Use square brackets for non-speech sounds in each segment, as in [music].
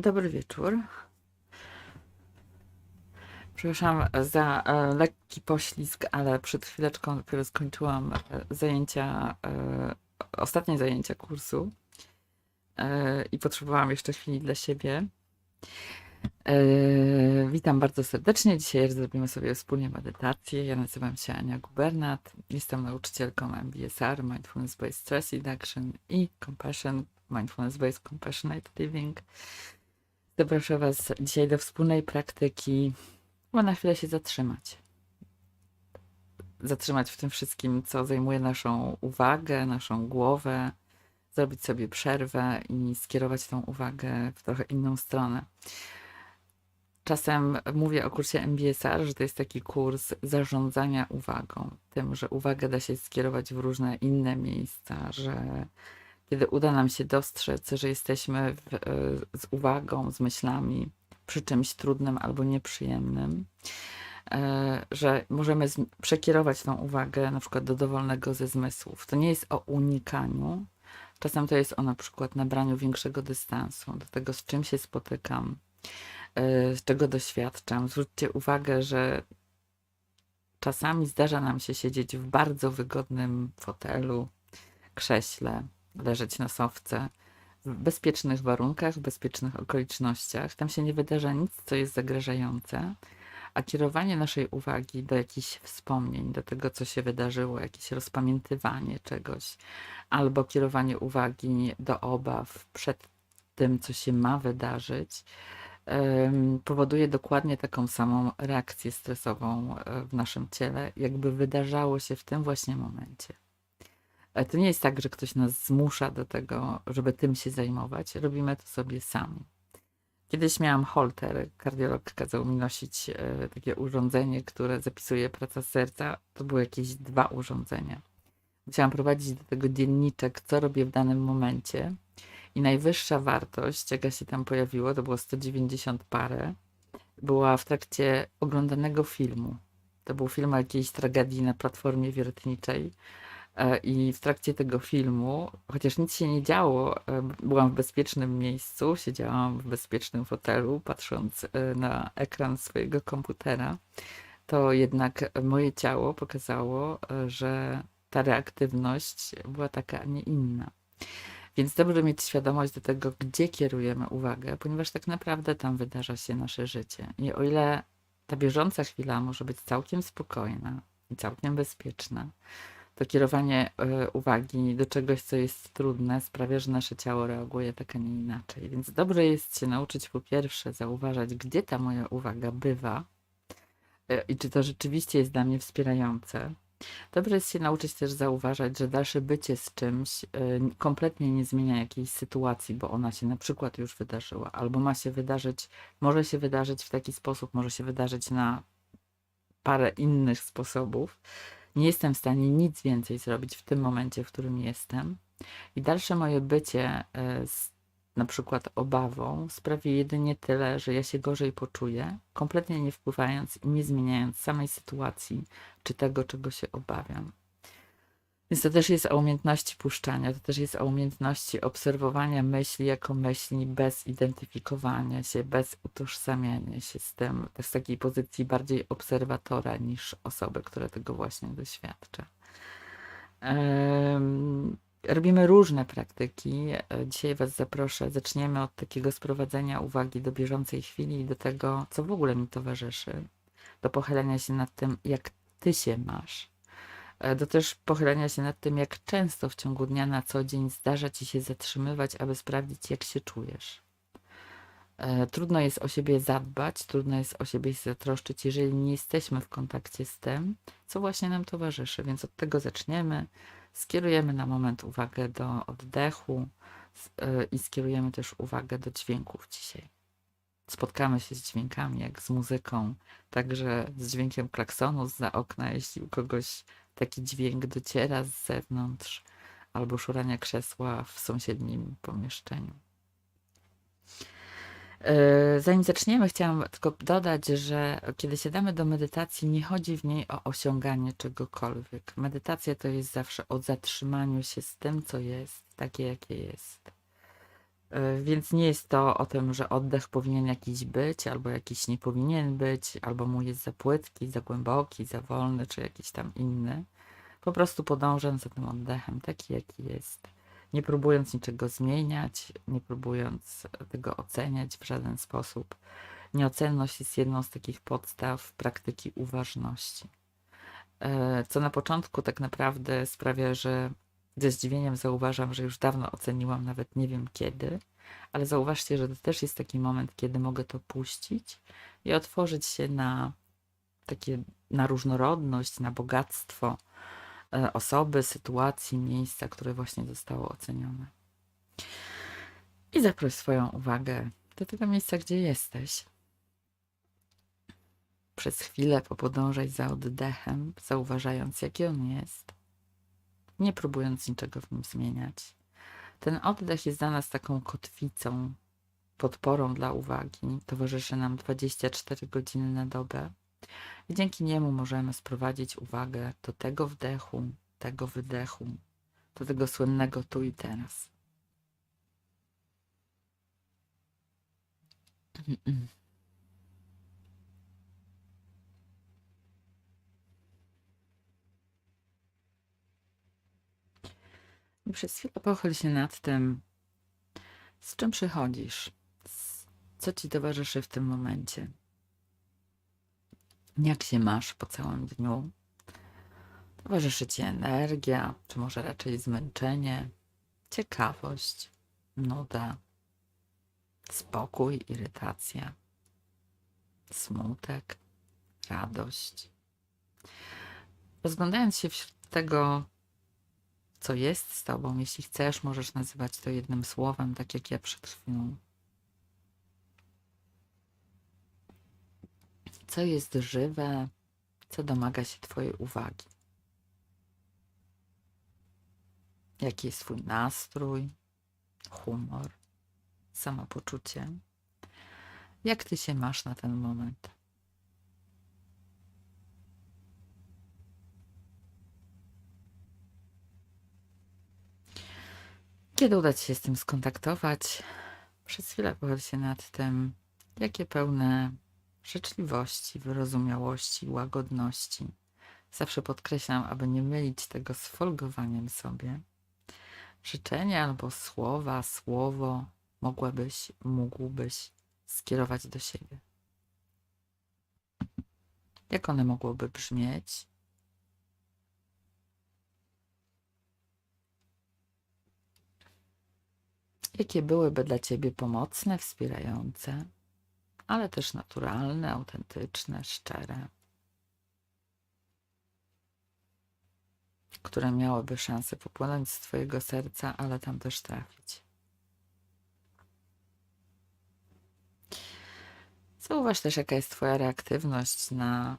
Dobry wieczór. Przepraszam za e, lekki poślizg, ale przed chwileczką dopiero skończyłam e, zajęcia, e, ostatnie zajęcia kursu i potrzebowałam jeszcze chwili dla siebie. Witam bardzo serdecznie. Dzisiaj zrobimy sobie wspólnie medytację. Ja nazywam się Ania Gubernat. Jestem nauczycielką MBSR, Mindfulness Based Stress Reduction i Compassion, Mindfulness Based Compassionate Living. Zapraszam Was dzisiaj do wspólnej praktyki, bo na chwilę się zatrzymać. Zatrzymać w tym wszystkim, co zajmuje naszą uwagę, naszą głowę, zrobić sobie przerwę i skierować tą uwagę w trochę inną stronę. Czasem mówię o kursie MBSR, że to jest taki kurs zarządzania uwagą. Tym, że uwagę da się skierować w różne inne miejsca, że kiedy uda nam się dostrzec, że jesteśmy w, e, z uwagą, z myślami przy czymś trudnym albo nieprzyjemnym, e, że możemy przekierować tą uwagę na przykład do dowolnego ze zmysłów. To nie jest o unikaniu, czasem to jest o na przykład nabraniu większego dystansu do tego, z czym się spotykam, e, z czego doświadczam. Zwróćcie uwagę, że czasami zdarza nam się siedzieć w bardzo wygodnym fotelu, krześle, leżeć na sofce w bezpiecznych warunkach, w bezpiecznych okolicznościach. Tam się nie wydarza nic, co jest zagrażające, a kierowanie naszej uwagi do jakichś wspomnień, do tego, co się wydarzyło, jakieś rozpamiętywanie czegoś, albo kierowanie uwagi do obaw przed tym, co się ma wydarzyć, powoduje dokładnie taką samą reakcję stresową e, w naszym ciele, jakby wydarzało się w tym właśnie momencie. Ale to nie jest tak, że ktoś nas zmusza do tego, żeby tym się zajmować. Robimy to sobie sami. Kiedyś miałam holter. Kardiolog kazał mi nosić e, takie urządzenie, które zapisuje pracę serca. To były jakieś dwa urządzenia. Musiałam prowadzić do tego dzienniczek, co robię w danym momencie. I najwyższa wartość, jaka się tam pojawiło, to było 190 parę, była w trakcie oglądanego filmu. To był film o jakiejś tragedii na platformie wiertniczej. E, I w trakcie tego filmu, chociaż nic się nie działo, e, byłam w bezpiecznym miejscu, siedziałam w bezpiecznym fotelu, patrząc e, na ekran swojego komputera, to jednak moje ciało pokazało, że ta reaktywność była taka, a nie inna. Więc dobrze mieć świadomość do tego, gdzie kierujemy uwagę, ponieważ tak naprawdę tam wydarza się nasze życie. I o ile ta bieżąca chwila może być całkiem spokojna i całkiem bezpieczna, to kierowanie e, uwagi do czegoś, co jest trudne, sprawia, że nasze ciało reaguje tak, a nie inaczej. Więc dobrze jest się nauczyć po pierwsze zauważać, gdzie ta moja uwaga bywa e, i czy to rzeczywiście jest dla mnie wspierające. Dobrze jest się nauczyć też zauważać, że dalsze bycie z czymś e, kompletnie nie zmienia jakiejś sytuacji, bo ona się na przykład już wydarzyła, albo ma się wydarzyć, może się wydarzyć w taki sposób, może się wydarzyć na parę innych sposobów. Nie jestem w stanie nic więcej zrobić w tym momencie, w którym jestem. I dalsze moje bycie e, z na przykład obawą sprawi jedynie tyle, że ja się gorzej poczuję, kompletnie nie wpływając i nie zmieniając samej sytuacji czy tego, czego się obawiam. Więc to też jest o umiejętności puszczania, to też jest o umiejętności obserwowania myśli jako myśli bez identyfikowania się, bez utożsamiania się z tym, z takiej pozycji bardziej obserwatora niż osoby, która tego właśnie doświadcza. Robimy różne praktyki. Dzisiaj Was zaproszę. Zaczniemy od takiego sprowadzenia uwagi do bieżącej chwili i do tego, co w ogóle mi towarzyszy. Do pochylenia się nad tym, jak Ty się masz. E, Do też pochylenia się nad tym, jak często w ciągu dnia na co dzień zdarza Ci się zatrzymywać, aby sprawdzić, jak się czujesz. E, Trudno jest o siebie zadbać, trudno jest o siebie się zatroszczyć, jeżeli nie jesteśmy w kontakcie z tym, co właśnie nam towarzyszy. Więc od tego zaczniemy. Skierujemy na moment uwagę do oddechu e, i skierujemy też uwagę do dźwięków dzisiaj. Spotkamy się z dźwiękami, jak z muzyką, także z dźwiękiem klaksonu za okna, jeśli u kogoś taki dźwięk dociera z zewnątrz, albo szurania krzesła w sąsiednim pomieszczeniu. E, Zanim zaczniemy, chciałam tylko dodać, że kiedy siadamy do medytacji, nie chodzi w niej o osiąganie czegokolwiek. Medytacja to jest zawsze o zatrzymaniu się z tym, co jest, takie jakie jest. Y, Więc nie jest to o tym, że oddech powinien jakiś być, albo jakiś nie powinien być, albo mu jest za płytki, za głęboki, za wolny, czy jakiś tam inny. Po prostu podążam za tym oddechem, taki jaki jest. Nie próbując niczego zmieniać, nie próbując tego oceniać w żaden sposób. Nieocenność jest jedną z takich podstaw praktyki uważności. E, Co na początku tak naprawdę sprawia, że ze zdziwieniem zauważam, że już dawno oceniłam, nawet nie wiem kiedy, ale zauważcie, że to też jest taki moment, kiedy mogę to puścić i otworzyć się na takie, na różnorodność, na bogactwo e, osoby, sytuacji, miejsca, które właśnie zostało ocenione. I zaproś swoją uwagę do tego miejsca, gdzie jesteś. Przez chwilę popodążaj za oddechem, zauważając, jaki on jest, nie próbując niczego w nim zmieniać. Ten oddech jest dla nas taką kotwicą, podporą dla uwagi. Towarzyszy nam 24 godziny na dobę. I dzięki niemu możemy sprowadzić uwagę do tego wdechu, tego wydechu, do tego słynnego tu i teraz. [clears throat] przez chwilę pochyl się nad tym, z czym przychodzisz, co ci towarzyszy w tym momencie. Jak się masz po całym dniu? Towarzyszy ci energia, czy może raczej zmęczenie, ciekawość, nuda, spokój, irytacja, smutek, radość. Rozglądając się wśród tego, co jest z tobą, jeśli chcesz, możesz nazywać to jednym słowem, tak jak ja przed chwilą. Co jest żywe, co domaga się twojej uwagi. Jaki jest twój nastrój, humor, samopoczucie? Jak ty się masz na ten moment? Kiedy uda ci się z tym skontaktować? Przez chwilę pochyl się nad tym, jakie pełne życzliwości, wyrozumiałości, łagodności. Zawsze podkreślam, aby nie mylić tego z folgowaniem sobie. Życzenie albo słowa, słowo mogłabyś, mógłbyś skierować do siebie. Jak one mogłoby brzmieć? Jakie byłyby dla ciebie pomocne, wspierające, ale też naturalne, autentyczne, szczere, które miałyby szansę popłynąć z twojego serca, ale tam też trafić. Zauważ też, jaka jest Twoja reaktywność na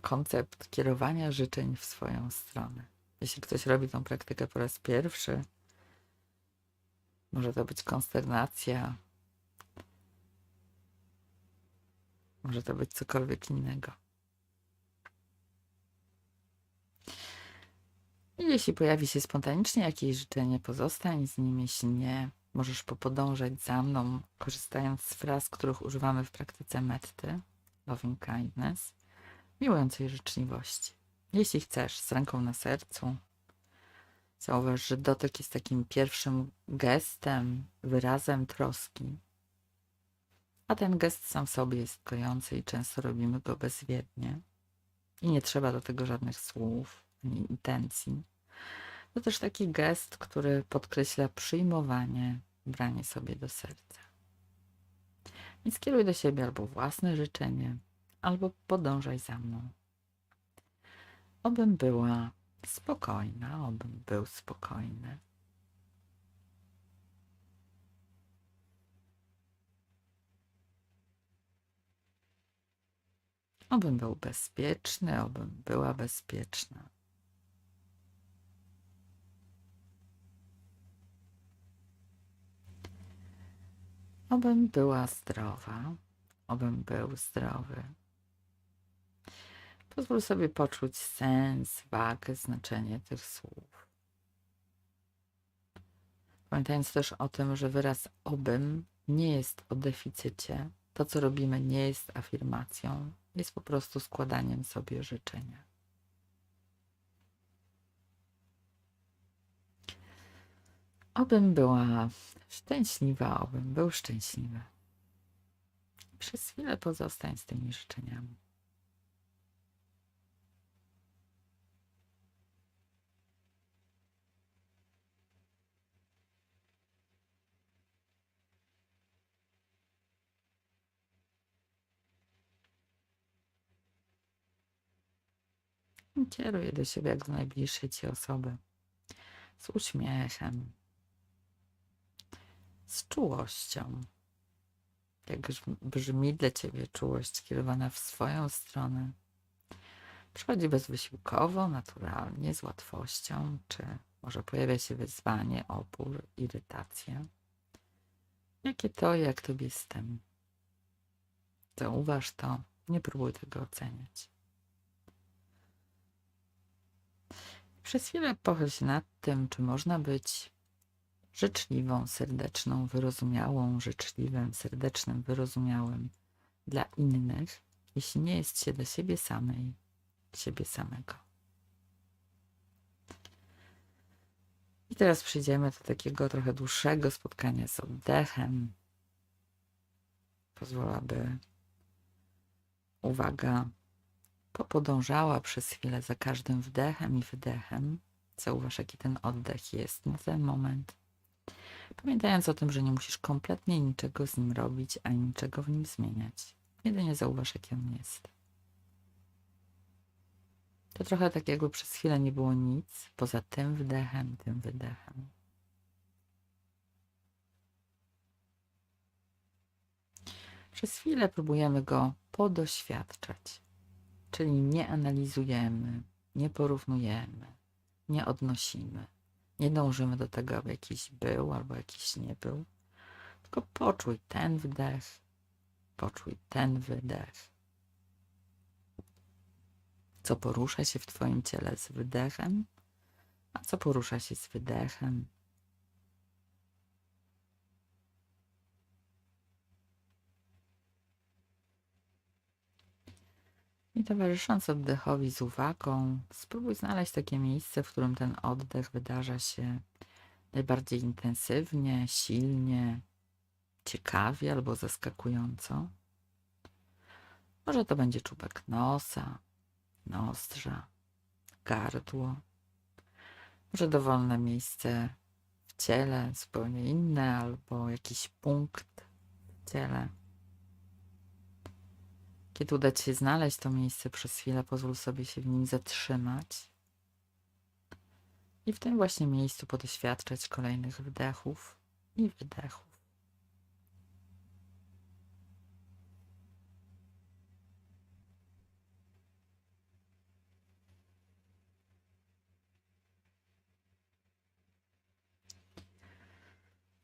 koncept kierowania życzeń w swoją stronę. Jeśli ktoś robi tą praktykę po raz pierwszy, może to być konsternacja, może to być cokolwiek innego. I jeśli pojawi się spontanicznie jakieś życzenie, pozostań z nim. Jeśli nie, możesz popodążać za mną, korzystając z fraz, których używamy w praktyce metty, loving kindness, miłującej życzliwości. Jeśli chcesz, z ręką na sercu, zauważ, że dotyk jest takim pierwszym gestem, wyrazem troski. A ten gest sam sobie jest kojący i często robimy go bezwiednie. I nie trzeba do tego żadnych słów ani intencji. To też taki gest, który podkreśla przyjmowanie, branie sobie do serca. Więc kieruj do siebie albo własne życzenie, albo podążaj za mną. Obym była spokojna, obym był spokojny. Obym był bezpieczny, obym była bezpieczna. Obym była zdrowa, obym był zdrowy. Pozwól sobie poczuć sens, wagę, znaczenie tych słów. Pamiętając też o tym, że wyraz obym nie jest o deficycie. To, co robimy, nie jest afirmacją, jest po prostu składaniem sobie życzenia. Obym była szczęśliwa, obym był szczęśliwy. Przez chwilę pozostań z tymi życzeniami. Kieruj do siebie jak do najbliższej ci osoby. Z uśmiechem, z czułością. Jak brzmi dla ciebie czułość skierowana w swoją stronę. Przychodzi bezwysiłkowo, naturalnie, z łatwością, czy może pojawia się wyzwanie, opór, irytacja. Jakie to, jak tobie z tym? Zauważ to, nie próbuj tego oceniać. Przez chwilę pochyl się nad tym, czy można być życzliwą, serdeczną, wyrozumiałą, życzliwym, serdecznym, wyrozumiałym dla innych, jeśli nie jest się dla siebie samej, siebie samego. I teraz przejdziemy do takiego trochę dłuższego spotkania z oddechem. Pozwól, aby uwaga popodążała przez chwilę za każdym wdechem i wydechem. Zauważ, jaki ten oddech jest na ten moment. Pamiętając o tym, że nie musisz kompletnie niczego z nim robić, ani niczego w nim zmieniać. Jedynie zauważ, jaki on jest. To trochę tak, jakby przez chwilę nie było nic poza tym wdechem, tym wydechem. Przez chwilę próbujemy go podoświadczać, czyli nie analizujemy, nie porównujemy, nie odnosimy, nie dążymy do tego, aby jakiś był albo jakiś nie był, tylko poczuj ten wdech, poczuj ten wydech. Co porusza się w Twoim ciele z wydechem, a co porusza się z wydechem. I towarzysząc oddechowi z uwagą, spróbuj znaleźć takie miejsce, w którym ten oddech wydarza się najbardziej intensywnie, silnie, ciekawie albo zaskakująco. Może to będzie czubek nosa, nozdrza, gardło. Może dowolne miejsce w ciele, zupełnie inne, albo jakiś punkt w ciele. Kiedy uda Ci się znaleźć to miejsce przez chwilę, pozwól sobie się w nim zatrzymać i w tym właśnie miejscu podoświadczać kolejnych wdechów i wydechów.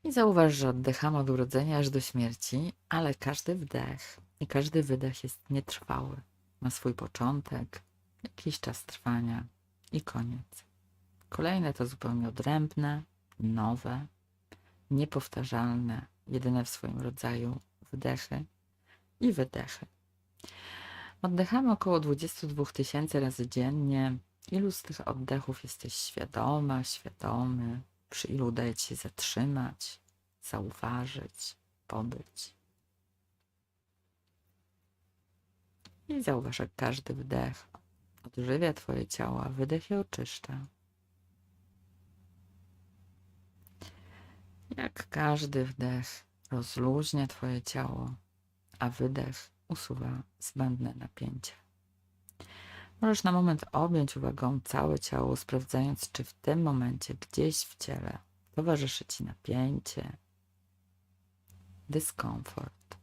I zauważ, że oddychamy od urodzenia aż do śmierci, ale każdy wdech i każdy wydech jest nietrwały. Ma swój początek, jakiś czas trwania i koniec. Kolejne to zupełnie odrębne, nowe, niepowtarzalne, jedyne w swoim rodzaju wdechy i wydechy. Oddychamy około 22 tysięcy razy dziennie. Ilu z tych oddechów jesteś świadoma, świadomy? Przy ilu udaje ci się zatrzymać, zauważyć, pobyć? I zauważ, jak każdy wdech odżywia Twoje ciało, a wydech je oczyszcza. Jak każdy wdech rozluźnia Twoje ciało, a wydech usuwa zbędne napięcie. Możesz na moment objąć uwagą całe ciało, sprawdzając, czy w tym momencie gdzieś w ciele towarzyszy Ci napięcie, dyskomfort,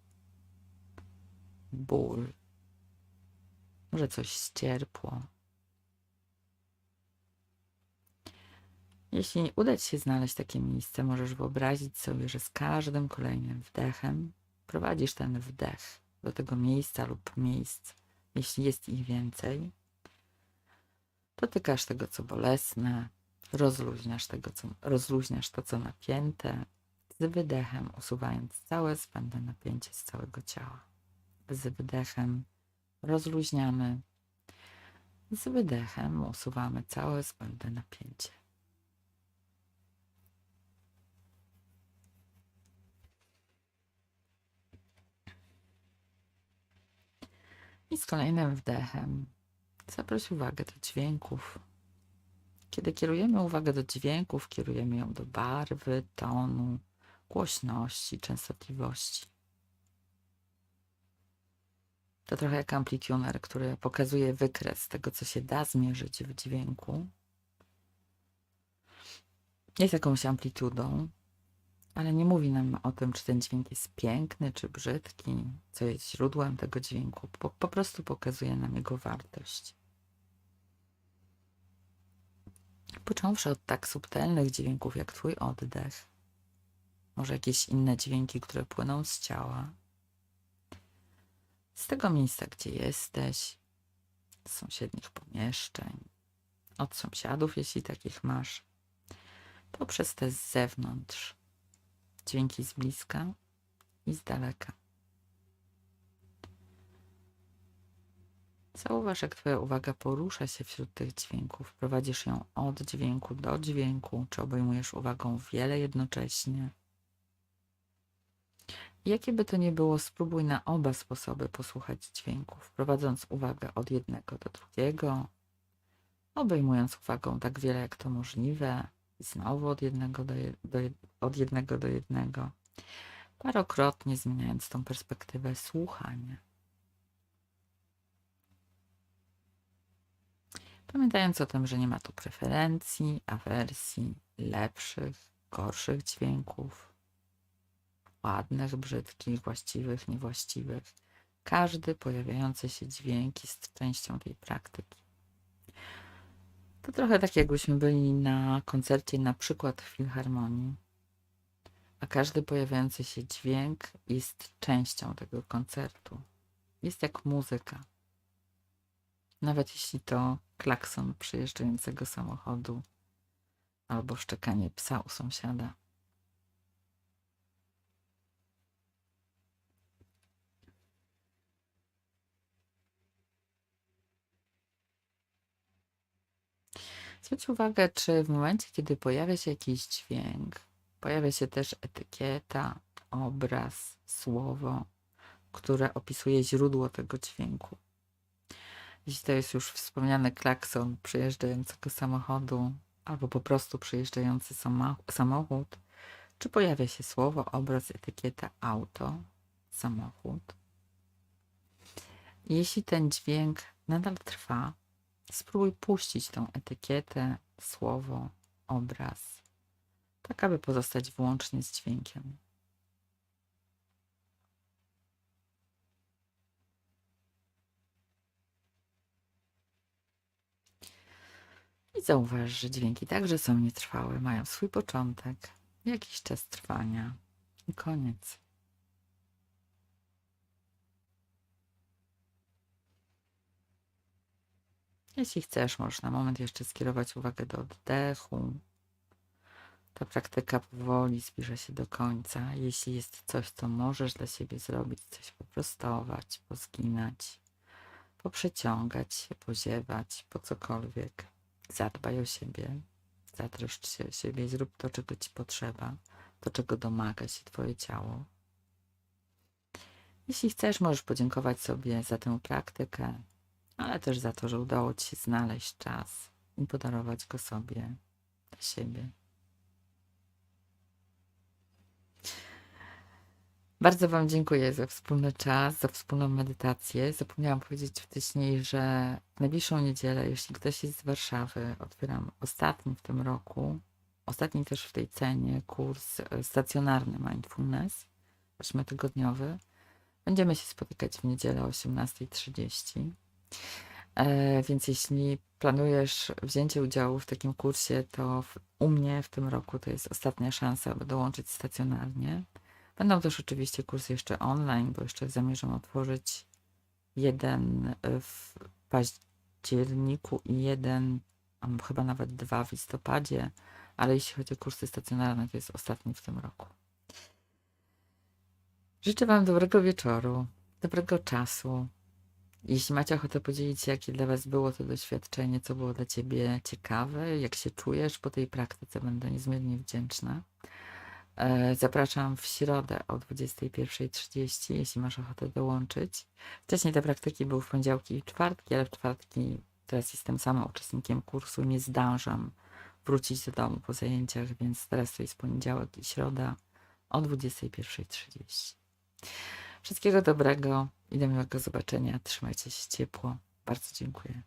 ból, może coś ścierpło. Jeśli uda Ci się znaleźć takie miejsce, możesz wyobrazić sobie, że z każdym kolejnym wdechem prowadzisz ten wdech do tego miejsca lub miejsc, jeśli jest ich więcej. Dotykasz tego, co bolesne, rozluźniasz, tego, co, rozluźniasz to, co napięte, z wydechem usuwając całe zbędne napięcie z całego ciała. Z wydechem rozluźniamy, z wydechem usuwamy całe zbędne napięcie. I z kolejnym wdechem zaproś uwagę do dźwięków. Kiedy kierujemy uwagę do dźwięków, kierujemy ją do barwy, tonu, głośności, częstotliwości. To trochę jak amplituner, który pokazuje wykres tego, co się da zmierzyć w dźwięku. Jest jakąś amplitudą, ale nie mówi nam o tym, czy ten dźwięk jest piękny, czy brzydki, co jest źródłem tego dźwięku. Po, po prostu pokazuje nam jego wartość. Począwszy od tak subtelnych dźwięków jak Twój oddech, może jakieś inne dźwięki, które płyną z ciała, z tego miejsca, gdzie jesteś, z sąsiednich pomieszczeń, od sąsiadów, jeśli takich masz, poprzez te z zewnątrz, dźwięki z bliska i z daleka. Zauważ, jak Twoja uwaga porusza się wśród tych dźwięków. Prowadzisz ją od dźwięku do dźwięku, czy obejmujesz uwagą wiele jednocześnie. Jakie by to nie było, spróbuj na oba sposoby posłuchać dźwięków, prowadząc uwagę od jednego do drugiego, obejmując uwagą tak wiele jak to możliwe, i znowu od jednego do, do, od jednego do jednego, parokrotnie zmieniając tą perspektywę słuchania. Pamiętając o tym, że nie ma tu preferencji, awersji, lepszych, gorszych dźwięków, ładnych, brzydkich, właściwych, niewłaściwych. Każdy pojawiający się dźwięk jest częścią tej praktyki. To trochę tak, jakbyśmy byli na koncercie, na przykład w filharmonii, a każdy pojawiający się dźwięk jest częścią tego koncertu. Jest jak muzyka. Nawet jeśli to klakson przyjeżdżającego samochodu albo szczekanie psa u sąsiada. Zwróć uwagę, czy w momencie, kiedy pojawia się jakiś dźwięk, pojawia się też etykieta, obraz, słowo, które opisuje źródło tego dźwięku. Jeśli to jest już wspomniany klakson przyjeżdżającego samochodu, albo po prostu przyjeżdżający samochód, czy pojawia się słowo, obraz, etykieta, auto, samochód. Jeśli ten dźwięk nadal trwa, spróbuj puścić tą etykietę, słowo, obraz, tak aby pozostać wyłącznie z dźwiękiem. I zauważ, że dźwięki także są nietrwałe, mają swój początek, jakiś czas trwania i koniec. Jeśli chcesz, możesz na moment jeszcze skierować uwagę do oddechu. Ta praktyka powoli zbliża się do końca. Jeśli jest coś, co możesz dla siebie zrobić, coś poprostować, pozginać, poprzeciągać się, poziewać, po cokolwiek, zadbaj o siebie, zatroszcz się o siebie i zrób to, czego ci potrzeba, to, czego domaga się twoje ciało. Jeśli chcesz, możesz podziękować sobie za tę praktykę, ale też za to, że udało Ci się znaleźć czas i podarować go sobie dla siebie. Bardzo Wam dziękuję za wspólny czas, za wspólną medytację. Zapomniałam powiedzieć wcześniej, że w najbliższą niedzielę, jeśli ktoś jest z Warszawy, otwieram ostatni w tym roku, ostatni też w tej cenie kurs e, stacjonarny Mindfulness, ośmiotygodniowy. Będziemy się spotykać w niedzielę o 18.30. E, więc jeśli planujesz wzięcie udziału w takim kursie, to u mnie w tym roku to jest ostatnia szansa, aby dołączyć stacjonarnie. Będą też oczywiście kursy jeszcze online, bo jeszcze zamierzam otworzyć jeden w październiku i jeden chyba nawet dwa w listopadzie, ale jeśli chodzi o kursy stacjonarne, to jest ostatni w tym roku. Życzę Wam dobrego wieczoru, dobrego czasu. Jeśli macie ochotę podzielić się, jakie dla Was było to doświadczenie, co było dla Ciebie ciekawe, jak się czujesz po tej praktyce, będę niezmiernie wdzięczna. E, Zapraszam w środę o 21.30, jeśli masz ochotę dołączyć. Wcześniej te praktyki były w poniedziałki i czwartki, ale w czwartki teraz jestem sama uczestnikiem kursu nie zdążam wrócić do domu po zajęciach, więc teraz to jest poniedziałek i środa o 21.30. Wszystkiego dobrego i do miłego zobaczenia. Trzymajcie się ciepło. Bardzo dziękuję.